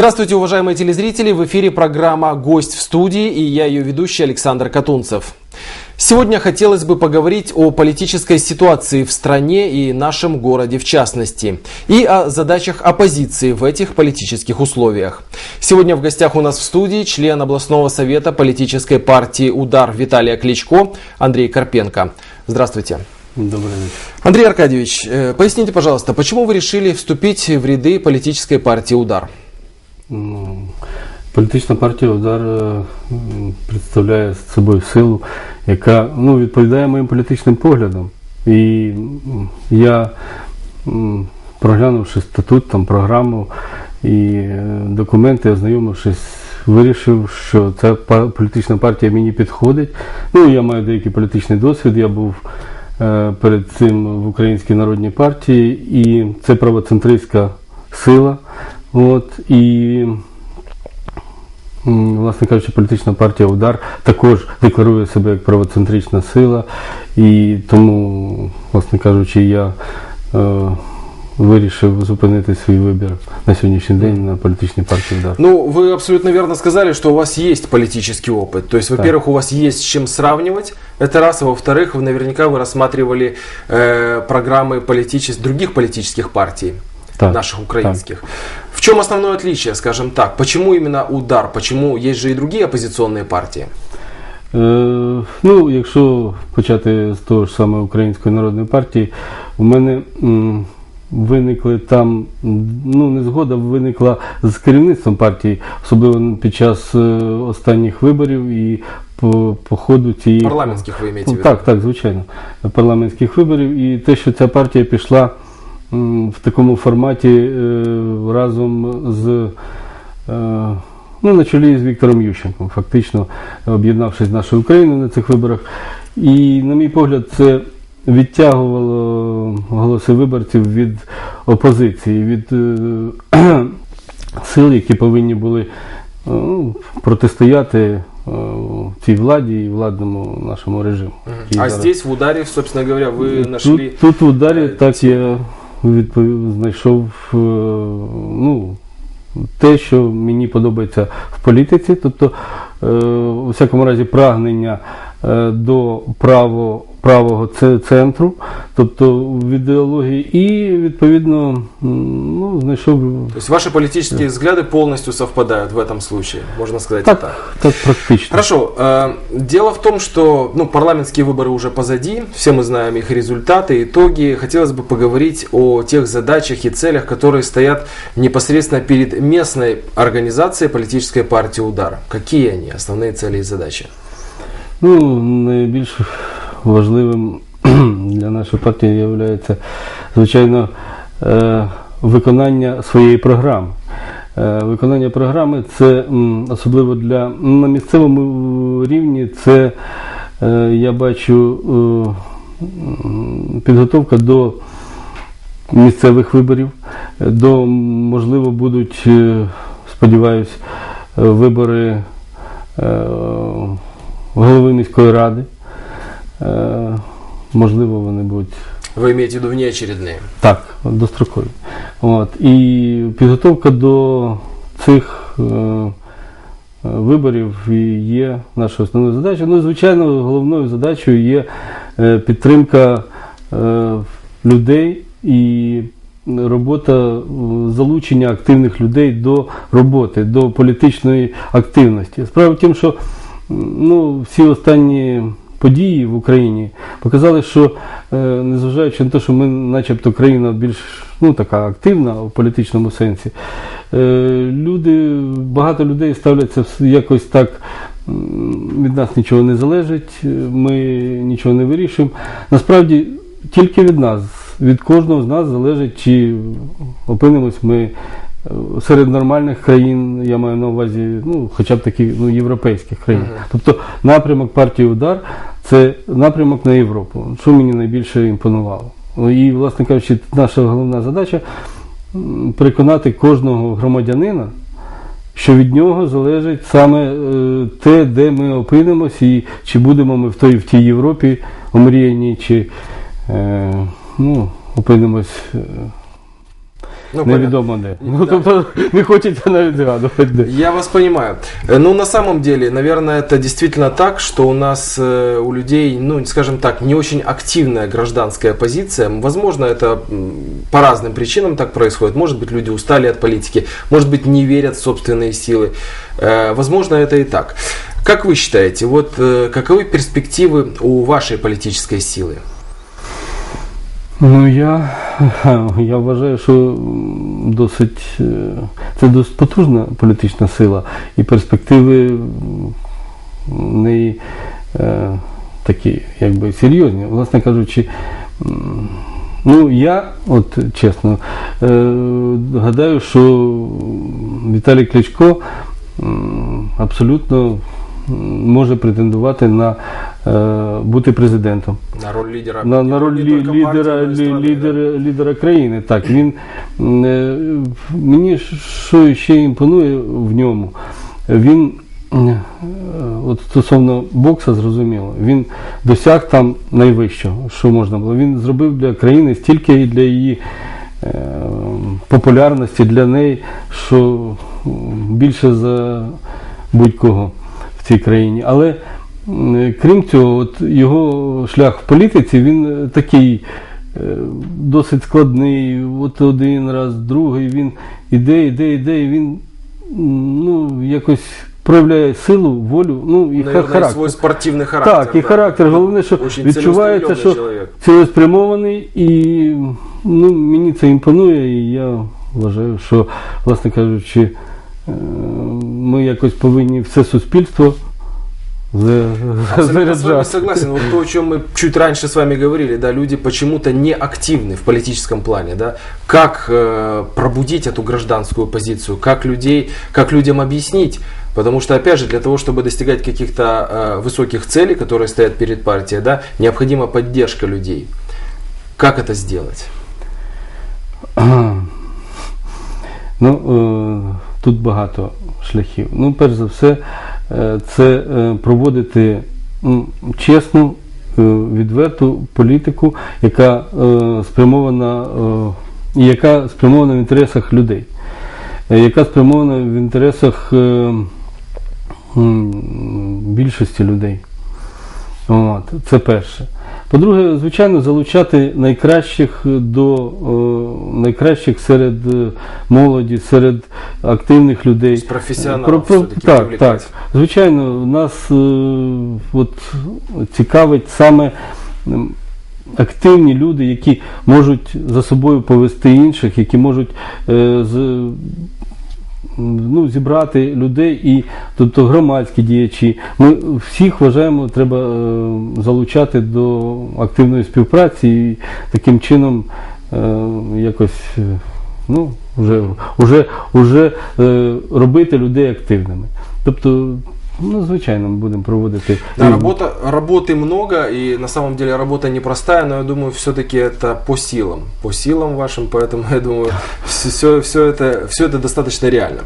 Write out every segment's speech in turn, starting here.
Здравствуйте, уважаемые телезрители! В эфире программа «Гость в студии» и я ее ведущий Александр Катунцев. Сегодня хотелось бы поговорить о политической ситуации в стране и нашем городе в частности, и о задачах оппозиции в этих политических условиях. Сегодня в гостях у нас в студии член областного совета политической партии «Удар» Виталия Кличко Андрей Карпенко. Здравствуйте. Добрый вечер. Андрей Аркадьевич, э, поясните, пожалуйста, почему вы решили вступить в ряды политической партии «Удар»? Ну, Політична партія Удар е, представляє собою силу, яка ну, відповідає моїм політичним поглядам. І я, проглянувши статут, там, програму і е, документи, ознайомившись, вирішив, що ця політична партія мені підходить. Ну, я маю деякий політичний досвід. Я був е, перед цим в Українській народній партії, і це правоцентристська сила. От, і М, Власне кажучи, політична партія Удар також декларує себе як правоцентрична сила, і тому, власне кажучи, я е, вирішив зупинити свій вибір на сьогоднішній день на політичній партії Удар. Ну, вы абсолютно верно сказали, что у вас есть политический опыт. То есть, во-первых, у вас есть с чем сравнивать, это раз, а во-вторых, вы наверняка вы рассматривали э, программы политичес- других политических партий, Так, наших украинских. В чем основное отличие, скажем так? Почему именно удар? Почему есть же и другие оппозиционные партии? Е, ну, якщо почати з того ж саме Української народної партії, у мене м, виникли там, ну, незгода виникла з керівництвом партії, особливо під час е, останніх виборів і по, по ходу цієї Парламентских вы имеете в Ну. Так, так, звичайно. Парламентських виборів. І те, що ця партія пішла в такому форматі е, разом з. е, Ну, на чолі з Віктором Ющенком, фактично об'єднавшись з нашою Україною на цих виборах. І, на мій погляд, це відтягувало голоси виборців від опозиції, від е, сил, які повинні були ну, протистояти цій владі і владному нашому режиму. А зараз- здесь, в ударе, собственно говоря, вы нашли... Тут, тут в ударі е, так я відпов... знайшов е, ну, те, що мені подобається в політиці, тобто, е, у всякому разі, прагнення е, до право, правого це- центру, тобто в ідеології, і відповідно м, ну, знайшов То есть ваши политические взгляды полностью совпадают в этом случае, можно сказать так, так. так практично. Хорошо. э, Дело в том, что ну, парламентские выборы уже позади, все мы знаем их результаты, итоги. Хотелось бы поговорить о тех задачах и целях, которые стоят непосредственно перед местной организацией политической партии «Удар». Какие они, основные цели и задачи? Ну, найбільш важливим для нашої партії є, звичайно, е, виконання своєї програми. Е, Виконання програми це особливо для на місцевому рівні, це е, я бачу підготовка до місцевих виборів, до можливо будуть, сподіваюсь, вибори голови міської ради. Е, Можливо, вони будуть Вы имеете в виду внеочередные? так, дострокові. От. І підготовка до цих е, виборів є нашою основною задачею. Ну, і, звичайно, головною задачею є е, підтримка е, людей і робота залучення активних людей до роботи, до політичної активності. Справа в тім, що ну, всі останні події в Україні показали, що е, незважаючи на те, що ми, начебто, країна більш ну, така активна в політичному сенсі, е, люди, багато людей ставляться якось так. Від нас нічого не залежить, е, ми нічого не вирішуємо. Насправді тільки від нас, від кожного з нас залежить, чи опинимось ми серед нормальних країн, я маю на увазі, ну, хоча б таких ну, європейських країн. Тобто напрямок партії Удар це напрямок на Європу, що мені найбільше імпонувало. І, власне кажучи, наша головна задача переконати кожного громадянина, що від нього залежить саме е, те, де ми опинимось, і чи будемо ми в той в тій Європі омріяній, чи е, ну, опинимось. Ну, невідомо де. Ну, Да. тобто не хочеться навіть згадувати де. Я вас понимаю. Э, Ну, на самом деле, наверное, это действительно так, что у нас, э, у людей, ну, скажем так, не очень активная гражданская позиция. Возможно, это по разным причинам так происходит. Может быть, люди устали от политики, может быть, не верят в собственные силы. Э, Возможно, это и так. Как вы считаете, вот каковы перспективы у вашей политической силы? Ну я, я вважаю, що досить е, це досить потужна політична сила, і перспективи неї е, такі, якби серйозні. Власне кажучи, ну я, от чесно, е, гадаю, що Віталій Кличко абсолютно може претендувати на е, бути президентом На роль лидера? на, на роль лі, лідера, лі, лідера, лідера країни. Так, він е, мені що ще імпонує в ньому, він е, от стосовно бокса, зрозуміло, він досяг там найвищого, що можна було. Він зробив для країни стільки і для її е, популярності, для неї, що більше за будь-кого цій країні. Але крім цього, от його шлях в політиці, він е, такий е, досить складний. От один раз, другий, він іде, іде, іде, і він ну, якось проявляє силу, волю, ну і Наверное, характер. свой спортивный характер. Так, і да. характер. Головне, що Очень відчувається, що человек. цілеспрямований, і ну, мені це імпонує, і я вважаю, що, власне кажучи, ми якось повинні все суспільство Абсолютно с вами согласен. Вот то, о чем мы чуть раньше с вами говорили, да, люди почему-то не активны в политическом плане, да. Как э, пробудить эту гражданскую позицию, как людей, как людям объяснить? Потому что, опять же, для того, чтобы достигать каких-то э, высоких целей, которые стоят перед партией, да, необходима поддержка людей. Как это сделать? Ну, е, тут багато шляхів. Ну, перш за все, е, це е, проводити чесну, е, відверту політику, яка спрямована, яка спрямована в інтересах людей, яка спрямована в інтересах більшості людей. От, це перше. По-друге, звичайно, залучати найкращих до е, найкращих серед е, молоді, серед активних людей. Тобто професіоналів Про- про- так, так. Звичайно, нас е, от, цікавить саме активні люди, які можуть за собою повести інших, які можуть е, з, ну, зібрати людей і тобто громадські діячі. Ми всіх вважаємо, треба е, залучати до активної співпраці і таким чином е, якось е, ну, вже, вже, вже робити людей активними. Тобто, ну, звичайно, ми будемо проводити. Да, работа, работы много, и на самом деле работа непростая, но я думаю, все-таки это по силам. По силам вашим, поэтому я думаю, все, все, это, все это достаточно реально.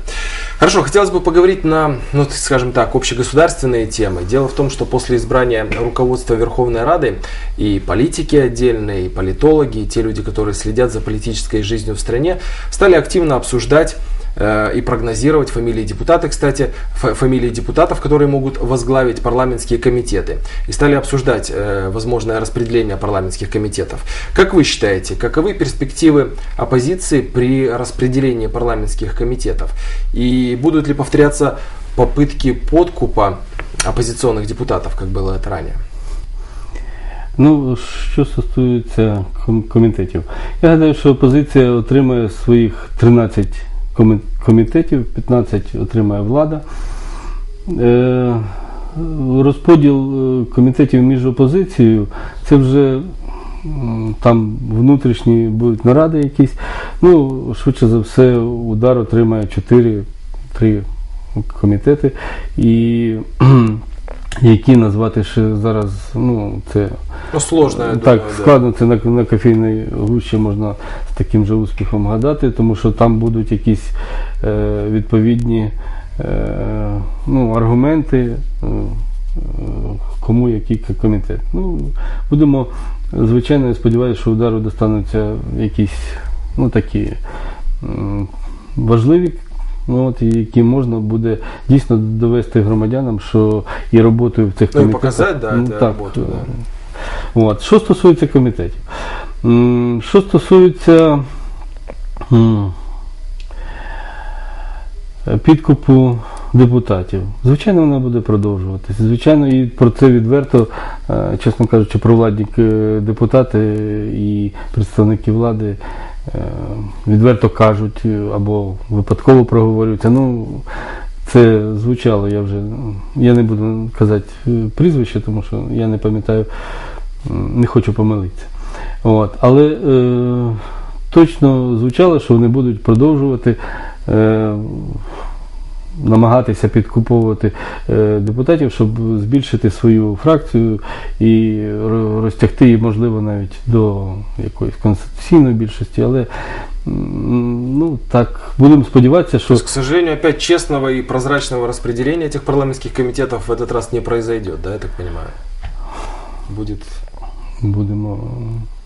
Хорошо, хотелось бы поговорить на, ну, скажем так, общегосударственные темы. Дело в том, что после избрания руководства Верховной Рады и политики отдельные, и политологи, и те люди, которые следят за политической жизнью в стране, стали активно обсуждать и прогнозировать фамилии депутаты, кстати, фа- фамилии депутатов, которые могут возглавить парламентские комитеты. И стали обсуждать э, возможное распределение парламентских комитетов. Как вы считаете, каковы перспективы оппозиции при распределении парламентских комитетов? И будут ли повторяться попытки подкупа оппозиционных депутатов, как было это ранее? Ну, що стосується ком- комітетів, я гадаю, що опозиція отримає своїх 13 коми- комітетів, 15 отримає влада. Е, розподіл е, комітетів між опозицією це вже там внутрішні будуть наради якісь. Ну, швидше за все, удар отримає 4-3 комітети. І які назвати ще зараз, ну, це Ну, сложно, я так, думаю, да. складно це на, на кофейній гущі можна з таким же успіхом гадати, тому що там будуть якісь е, відповідні е, ну, аргументи, е, е, кому який комітет. Ну, будемо, звичайно, я сподіваюся, що удару достануться якісь ну, такі м, важливі, ну, от, які можна буде дійсно довести громадянам, що і роботою в цих Ну, і комітетах. показати, да, ну, так, роботу, е, да. От. Що стосується комітетів? Що стосується підкупу депутатів, звичайно, вона буде продовжуватися. Звичайно, і про це відверто, е, чесно кажучи, провладні е, депутати і представники влади відверто кажуть е, або випадково проговорюються. Ну, це звучало, я вже я не буду казати е, прізвище, тому що я не пам'ятаю, не хочу помилитися. От. Але е, точно звучало, що вони будуть продовжувати е, намагатися підкуповувати е, депутатів, щоб збільшити свою фракцію і розтягти її, можливо, навіть до якоїсь конституційної більшості. Але ну, так, будемо сподіватися, що к сожалению, опять честного и прозрачного распределения этих парламентских комитетов в этот раз не произойдет, да, я так понимаю? Будет будемо,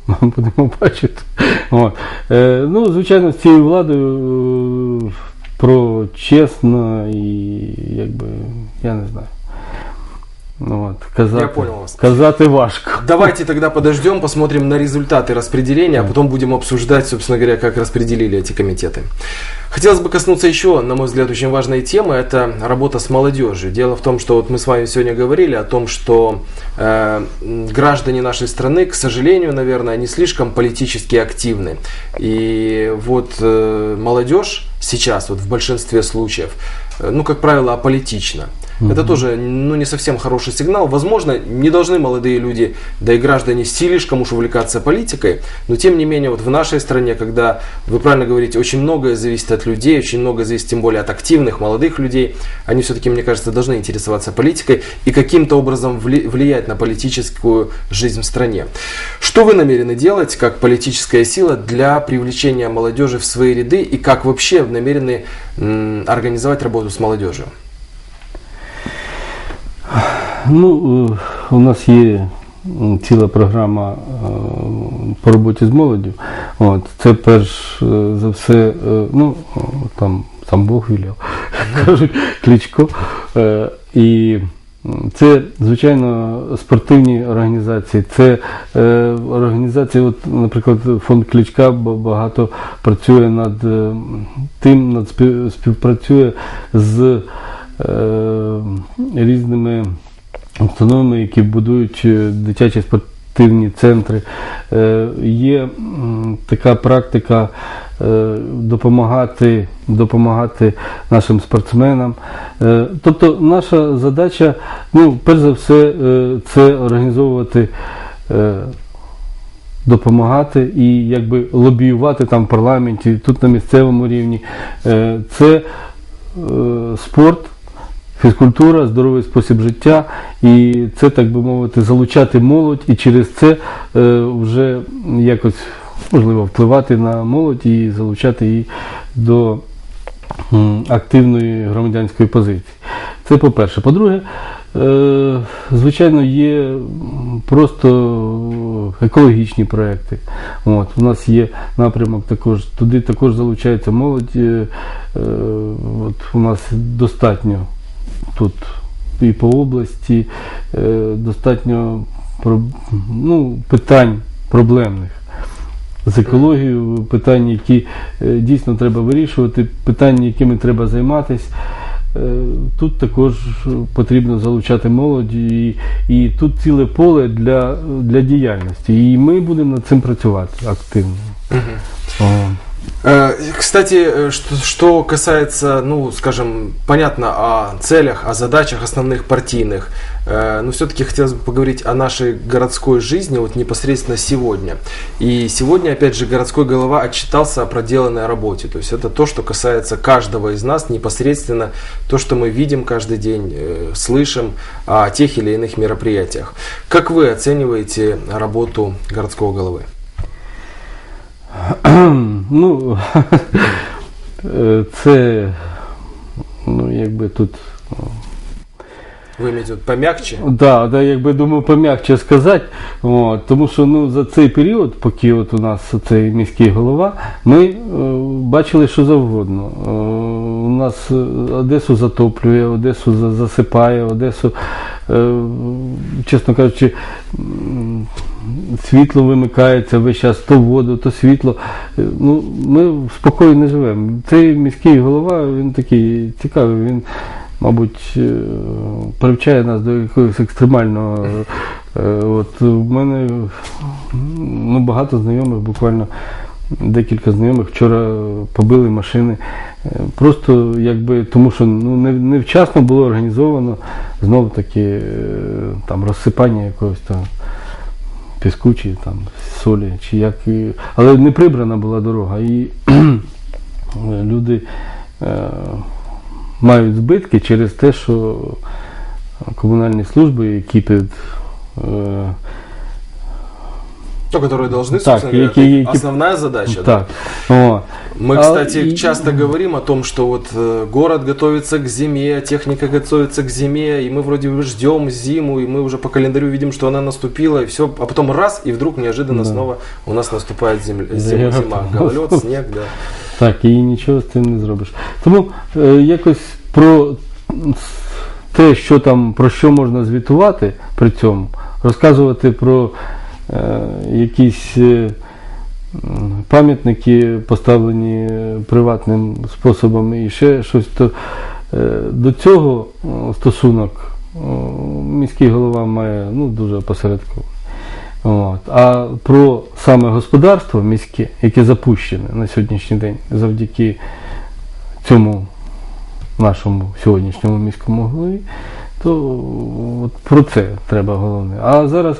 будемо бачити. От. Е, ну, звичайно, з цією владою про чесно і якби, я не знаю. Ну, от, казати, Я понял вас. казати важко. Давайте тогда подождем, посмотрим на результаты распределения, а потом будем обсуждать, собственно говоря, как распределили эти комитеты. Хотелось бы коснуться еще, на мой взгляд, очень важной темы, это работа с молодежью. Дело в том, что вот мы с вами сегодня говорили о том, что э, граждане нашей страны, к сожалению, наверное, не слишком политически активны. И вот э, молодежь сейчас, вот в большинстве случаев, э, ну, как правило, аполитична. Это тоже ну, не совсем хороший сигнал. Возможно, не должны молодые люди, да и граждане слишком уж увлекаться политикой, но тем не менее вот в нашей стране, когда, вы правильно говорите, очень многое зависит от людей, очень многое зависит тем более от активных молодых людей, они все-таки, мне кажется, должны интересоваться политикой и каким-то образом вли- влиять на политическую жизнь в стране. Что вы намерены делать как политическая сила для привлечения молодежи в свои ряды и как вообще намерены организовать работу с молодежью? Ну, е, у нас є ціла програма е, по роботі з молоддю. От, це перш е, за все, ну, там, там Бог віляв, кажуть, Кличко. І це, звичайно, спортивні організації. Це е, організації, от, наприклад, фонд Кличка ба- багато працює над тим, над спів- співпрацює з різними установами, які будують е, дитячі спортивні центри. Е, Є така практика е, допомагати, допомагати нашим спортсменам. Е, Тобто наша задача, ну, перш за все, е, це організовувати. е, Допомагати і якби лобіювати там в парламенті, тут на місцевому рівні. Е, Це е, спорт, фізкультура, здоровий спосіб життя, і це, так би мовити, залучати молодь і через це е, вже якось можливо впливати на молодь і залучати її до активної громадянської позиції. Це по-перше. По-друге, е, звичайно, є просто екологічні проекти. От, у нас є напрямок також, туди також залучається молодь. Е, от, у нас достатньо тут і по області е, достатньо ну, питань проблемних. З екологією, питання, які е, дійсно треба вирішувати, питання, якими треба займатися. Е, Тут також потрібно залучати молодь, і, і тут ціле поле для, для діяльності. І ми будемо над цим працювати активно. О. Э, Кстати, э, что, что касается, ну, скажем, понятно о целях, о задачах основных партийных, э, но все-таки хотелось бы поговорить о нашей городской жизни вот непосредственно сегодня. И сегодня, опять же, городской голова отчитался о проделанной работе. То есть это то, что касается каждого из нас непосредственно, то, что мы видим каждый день, слышим о тех или иных мероприятиях. Как вы оцениваете работу городского головы? Ну, е, це, ну, якби тут. о, Ви имеете в виду помягче? Да, да, якби думаю, пом'якче сказати. От, тому що ну, за цей період, поки от у нас цей міський голова, ми е, бачили, що завгодно. Е, у нас е, Одесу затоплює, Одесу засипає, Одесу, е, чесно кажучи, світло вимикається весь час, то воду, то світло. Е, Ну, ми спокійно не живемо. Цей міський голова, він такий цікавий, він мабуть, е, привчає нас до якогось екстремального. е, От у мене ну, багато знайомих, буквально декілька знайомих вчора побили машини. Просто якби тому, що ну, не- невчасно було організовано знову таки там розсипання якогось там піску чи там солі, чи як. Але не прибрана була дорога. І люди е, мають збитки через те, що комунальні служби, які під е, То, которые должны, Так, собственно говоря, які- это які- основная задача. да. так. О, Мы, А, кстати, и- часто говорим о том, что вот э, город готовится к зиме, техника готовится к зиме, и мы вроде бы ждем зиму, и мы уже по календарю видим, что она наступила, и все, а потом раз, и вдруг неожиданно Да. снова у нас наступает земля, Да, зима, я зима, готов. гололед, снег, да. Так, і нічого з цим не зробиш. Тому е, якось про те, що там, про що можна звітувати при цьому, розказувати про е, якісь е, пам'ятники, поставлені е, приватним способом і ще щось, то е, до цього стосунок міський голова має ну, дуже опосередковий. От. А про саме господарство міське, яке запущене на сьогоднішній день завдяки цьому нашому сьогоднішньому міському голові, то от про це треба головне. А зараз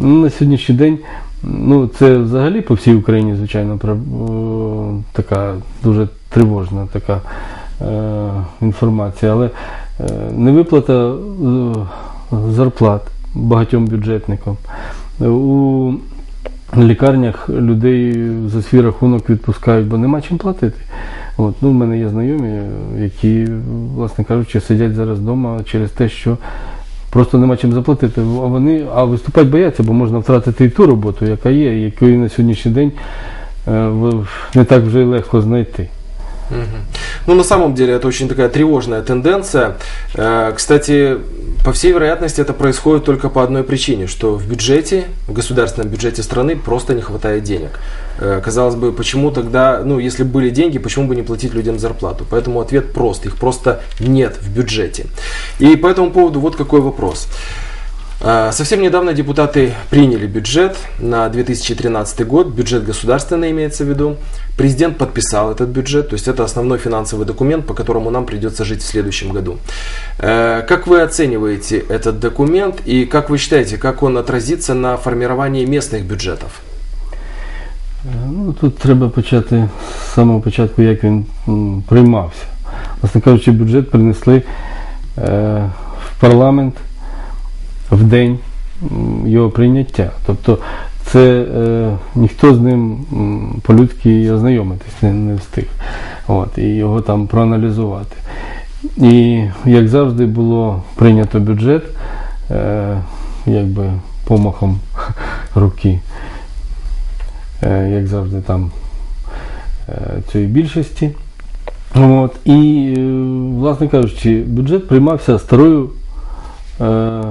на сьогоднішній день, ну це взагалі по всій Україні, звичайно, така дуже тривожна така е, інформація, але е, невиплата е, зарплат багатьом бюджетникам. У лікарнях людей за свій рахунок відпускають, бо нема чим платити. От, ну, в мене є знайомі, які, власне кажучи, сидять зараз вдома через те, що просто нема чим заплатити. А вони а виступати бояться, бо можна втратити і ту роботу, яка є, якої на сьогоднішній день е, не так вже й легко знайти. Ну, на самом деле, это очень такая тревожная тенденция. Э, Кстати, по всей вероятности, это происходит только по одной причине, что в бюджете, в государственном бюджете страны просто не хватает денег. Э, Казалось бы, почему тогда, ну, если были деньги, почему бы не платить людям зарплату? Поэтому ответ прост, их просто нет в бюджете. И по этому поводу вот какой вопрос. А, Совсем недавно депутаты приняли бюджет на 2013 год, бюджет государственный имеется в виду. Президент подписал этот бюджет, то есть это основной финансовый документ, по которому нам придется жить в следующем году. Э, Как вы оцениваете этот документ и как вы считаете, как он отразится на формировании местных бюджетов? Ну, тут треба почати з самого початку, як він приймався. Власне кажучи, бюджет принесли в парламент в день його прийняття. Тобто це е, ніхто з ним по-людськи ознайомитись не, не встиг. От, і його там проаналізувати. І як завжди було прийнято бюджет, е, якби помахом руки е, як завжди, там е, цієї більшості. От, і, е, власне кажучи, бюджет приймався старою. Е,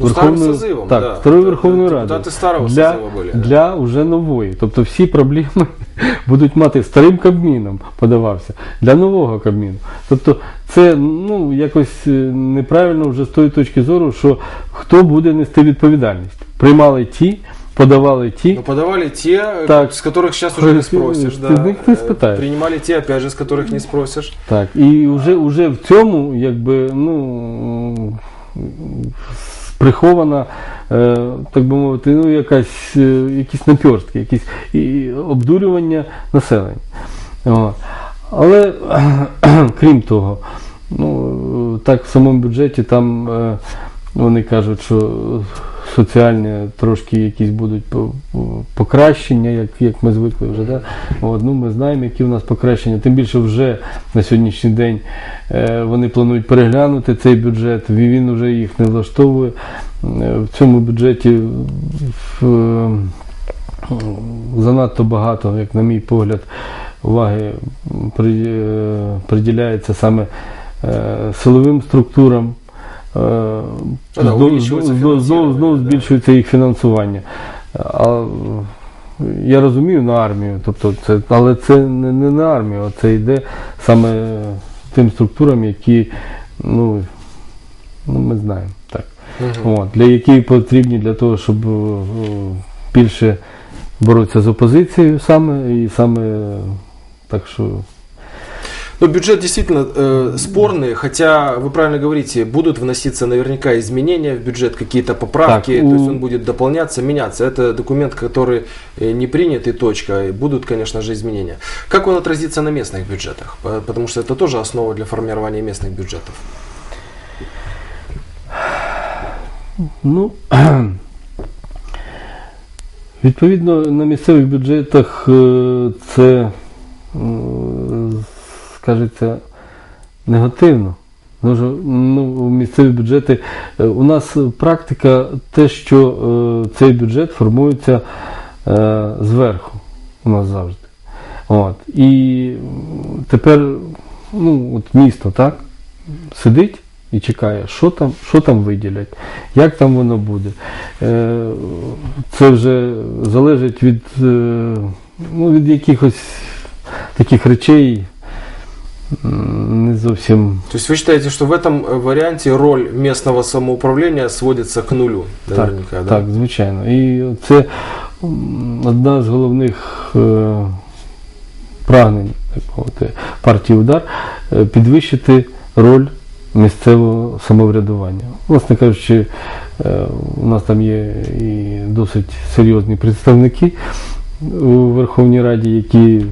Ну, старим созывом, так, да. старою Д- Верховною депутати Радою старого для, созива були. для уже нової. Тобто всі проблеми будуть мати старим Кабміном подавався для нового Кабміну. Тобто це ну, якось е, неправильно вже з тої точки зору, що хто буде нести відповідальність. Приймали ті, подавали ті. Но подавали те, Так. с которых сейчас уже не Ты- спросишь. ты Да. них не Э, спитаешь. Принимали те, опять же, с которых не спросишь. Так, і вже, вже в цьому, якби, ну, прихована, е, так би мовити, ну, якась, е, якісь напьорстки, якісь і обдурювання населення. Але крім того, ну, так в самому бюджеті там е, вони кажуть, що соціальні трошки якісь будуть по- по- покращення, як, як ми звикли вже. Да? От, ну, ми знаємо, які в нас покращення. Тим більше вже на сьогоднішній день е, вони планують переглянути цей бюджет, він вже їх не влаштовує. Е, В цьому бюджеті е, занадто багато, як на мій погляд, уваги при- приділяється саме силовим структурам. Е, знов- знов- Знову збільшується їх фінансування. А, я розумію на армію, тобто це, але це не, не на армію, а це йде саме тим структурам, які ну, ну ми знаємо так. Мгм. От, для які потрібні для того, щоб е, більше боротися з опозицією саме і саме так що Ну, бюджет действительно э, спорный, хотя вы правильно говорите, будут вноситься наверняка изменения в бюджет, какие-то поправки, Так, то есть у- он будет дополняться, меняться. Это документ, который э, не принят и точка. И будут, конечно же, изменения. Как он отразится на местных бюджетах? По- Потому что это тоже основа для формирования местных бюджетов. Ну, відповідно, на місцевих бюджетах е, це, м, скажеться, негативно. Дуже, ну, місцеві бюджети. е, У нас практика те, що е, цей бюджет формується е, зверху. У нас завжди. От. І тепер ну, от місто так, сидить і чекає, що там, що там виділять, як там воно буде. Е, Це вже залежить від, е, ну, від якихось таких речей м, Не зовсім То есть вы считаете, что в этом э, варианте роль местного самоуправления сводится к нулю? Наверняка, так, да? так, звичайно. І це м, одна з головних е, прагнень так мовити, партії удар е, підвищити роль місцевого самоврядування. Власне кажучи, е, у нас там є і досить серйозні представники у Верховній Раді, які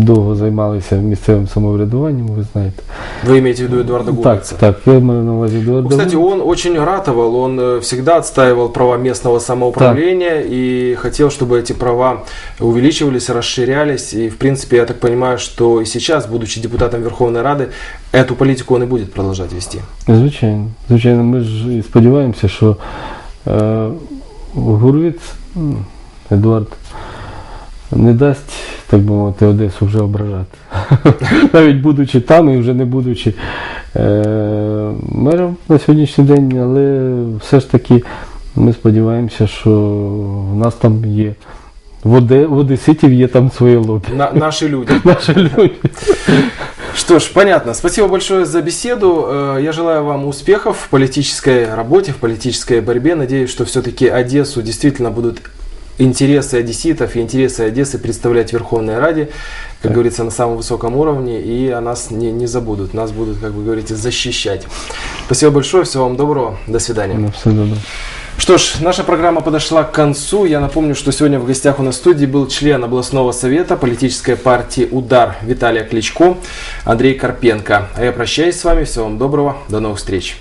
довго займалися місцевим самоврядуванням, ви знаєте. Вы имеете в виду Эдуарда Так, Гуровица? так, я маю на увазі Ну, Едуарда кстати, он очень ратовал, он э, всегда отстаивал права местного самоуправления и хотел, чтобы эти права увеличивались, расширялись. И, в принципе, я так понимаю, что и сейчас, будучи депутатом Верховной Рады, эту политику он и будет продолжать вести. Звичайно, звичайно, ми ж і сподіваємося, що е, Гуровець, м, Едуард, не дасть, так би мовити, Одесу вже ображати. Навіть будучи там і вже не будучи е, мером на сьогоднішній день, але все ж таки ми сподіваємося, що в нас там є. В, Оде, в Одеситів є там своє лобі. На- наши люди. Наші люди. Что ж, понятно. Спасибо большое за беседу. Э, Я желаю вам успехов в политической работе, в политической борьбе. Надеюсь, что все-таки Одессу действительно будут интересы одесситов и интересы Одессы представлять в Верховной Раде, как говорится, на самом высоком уровне, и о нас не, не забудут. Нас будут, как вы говорите, защищать. Спасибо большое, всего вам доброго, до свидания. Ну, добре. Что ж, наша программа подошла к концу. Я напомню, что сегодня в гостях у нас в студии был член областного совета политической партии «Удар» Виталия Кличко, Андрей Карпенко. А я прощаюсь с вами. Всего вам доброго. До новых встреч.